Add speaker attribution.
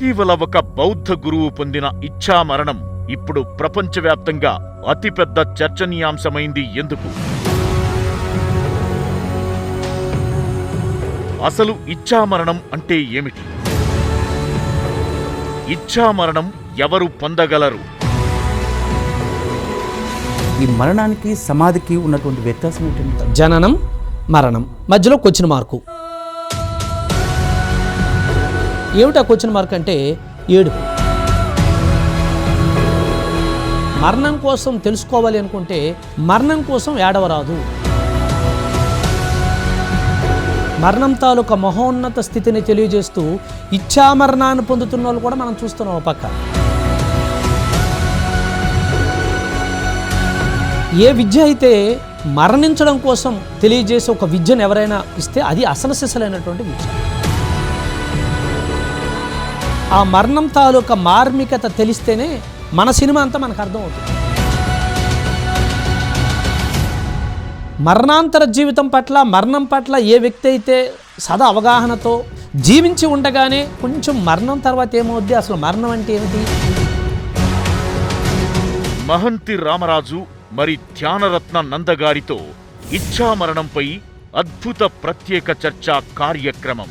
Speaker 1: ఇటీవల ఒక బౌద్ధ గురువు పొందిన ఇచ్ఛామరణం ఇప్పుడు ప్రపంచవ్యాప్తంగా అతిపెద్ద చర్చనీయాంశమైంది ఎందుకు? అసలు ఇచ్ఛామరణం అంటే ఏమిటి? ఇచ్ఛామరణం ఎవరు పొందగలరు?
Speaker 2: ఈ మరణానికి సమాధికి ఉన్నటువంటి వ్యత్యాసం ఏంటంటే
Speaker 3: జననం మరణం. మధ్యలో క్వశ్చన్ మార్కు. ఏమిటా క్వశ్చన్ మార్క్ అంటే ఏడుపు మరణం కోసం తెలుసుకోవాలి అనుకుంటే మరణం కోసం ఏడవరాదు. మరణం తాలూకా మహోన్నత స్థితిని తెలియజేస్తూ ఇచ్చామరణాన్ని పొందుతున్న వాళ్ళు కూడా మనం చూస్తున్నాం ఒక పక్క. ఏ విద్య అయితే మరణించడం కోసం తెలియజేసే ఒక విద్యను ఎవరైనా ఇస్తే అది అసలు సిసలైనటువంటి విద్య. ఆ మరణం తాలూకా మార్మికత తెలిస్తేనే మన సినిమా అంతా మనకు అర్థమవుతుంది మరణాంతర జీవితం పట్ల మరణం పట్ల ఏ వ్యక్తి అయితే సదా అవగాహనతో జీవించి ఉండగానే కొంచెం మరణం తర్వాత ఏమవుద్ది? అసలు మరణం అంటే ఏమిటి?
Speaker 1: మహంతి రామరాజు మరి ధ్యానరత్న నందగారితో ఇచ్ఛామరణంపై అద్భుత ప్రత్యేక చర్చా కార్యక్రమం.